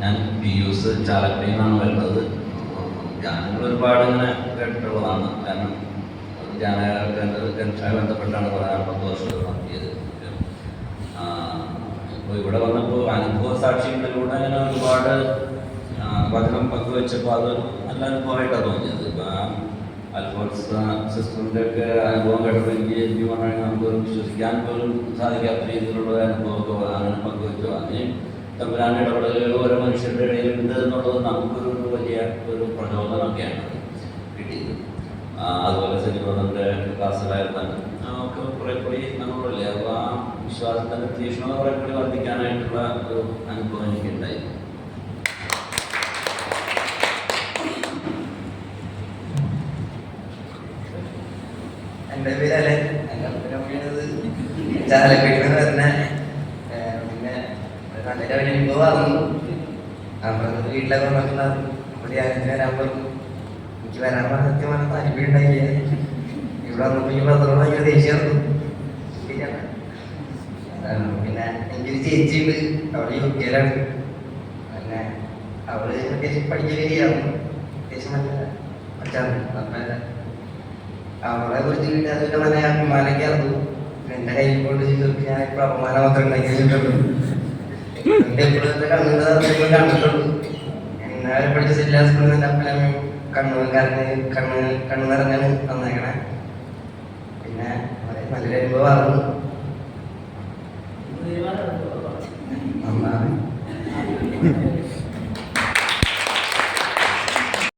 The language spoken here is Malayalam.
ഞാൻ പി യൂസ് ചാലക്കുടിയിൽ നിന്നാണ് വരുന്നത്. ഗാനങ്ങൾ ഒരുപാട് ഇങ്ങനെ കേട്ടിട്ടുള്ളതാണ്. കാരണം ഗാനങ്ങളുമായി ബന്ധപ്പെട്ടാണ് പറയാൻ പത്ത് വർഷം നടത്തിയത് അപ്പോൾ ഇവിടെ വന്നപ്പോൾ അനുഭവ സാക്ഷ്യങ്ങളിലൂടെ അങ്ങനെ ഒരുപാട് വചനം പങ്കുവെച്ചപ്പോൾ അതൊരു നല്ല അനുഭവമായിട്ടാണ് തോന്നിയത്. ഇപ്പം അൽഫോൺസ് സിസ്റ്ററിന്റെ ഒക്കെ അനുഭവം കേട്ടപ്പോൾ എനിക്ക് എനിക്ക് പറഞ്ഞാൽ നമുക്ക് വിശ്വസിക്കാൻ പോലും സാധിക്കാത്ത രീതിയിലുള്ള അനുഭവമൊക്കെ അങ്ങനെ പങ്കുവെച്ചു. അതിന് തമ്പുരാൻ ഇടപെടലുകൾ ഓരോ മനുഷ്യരുടെ ഇടയിൽ ഉണ്ട് എന്നുള്ളത് നമുക്കൊരു വലിയ ഒരു പ്രചോദനമൊക്കെയാണ് കിട്ടിയത്. അതുപോലെ അതുപോലെ നമ്മുടെ ക്ലാസ്സിലായിരുന്നാലും നമുക്ക് കുറെ കൂടി നമ്മളല്ലേ അപ്പോൾ ആ വിശ്വാസത്തിന്റെ തീക്ഷ്ണത കുറെ കൂടി വർദ്ധിക്കാനായിട്ടുള്ള ഒരു അനുഭവം എനിക്കുണ്ടായി. എന്റെ പേര് അലൻ എന്റെ ചാലക്കുടിയിൽ നിന്ന് പിന്നെ ഒരു നല്ലൊരു അനുഭവമായിരുന്നു നമ്മളത് വീട്ടിലൊക്കെ ധ്യാനത്തിന് വരാൻ പറഞ്ഞു. എനിക്ക് വരാനുള്ള സത്യമാണ് താല്പര്യം ഉണ്ടായില്ല? ഇവിടെ വന്നപ്പോൾ ഈ പത്രം ഭയങ്കര. ആഹ് പിന്നെ എനിക്കൊരു ചേച്ചിയുണ്ട്. അവൾ യു കെയിലാണ്. പിന്നെ അവൾ അത്യാവശ്യം പഠിക്കുകയൊക്കെ ചെയ്യാറുണ്ട്. അത്യാവശ്യം നല്ല പഠിച്ചാണ് അപ്പം അവളെ കുറിച്ച് നല്ല അഭിമാനമൊക്കെ ആയിരുന്നു. എന്റെ കയ്യിൽ കൊണ്ട് ഞാൻ ഇപ്പോൾ അപമാനം മാത്രം ഉണ്ടാക്കി വെച്ചിട്ടുള്ളൂ എന്നാലും പഠിച്ച എല്ലാ സ്കൂളിൽ നിന്ന് അപ്പനും കണ്ണു കരഞ്ഞ് കണ്ണ് കണ്ണു നിറഞ്ഞാണ് വന്നേക്കണേ. പിന്നെ നല്ലൊരു അനുഭവമായിരുന്നു നന്നാണ്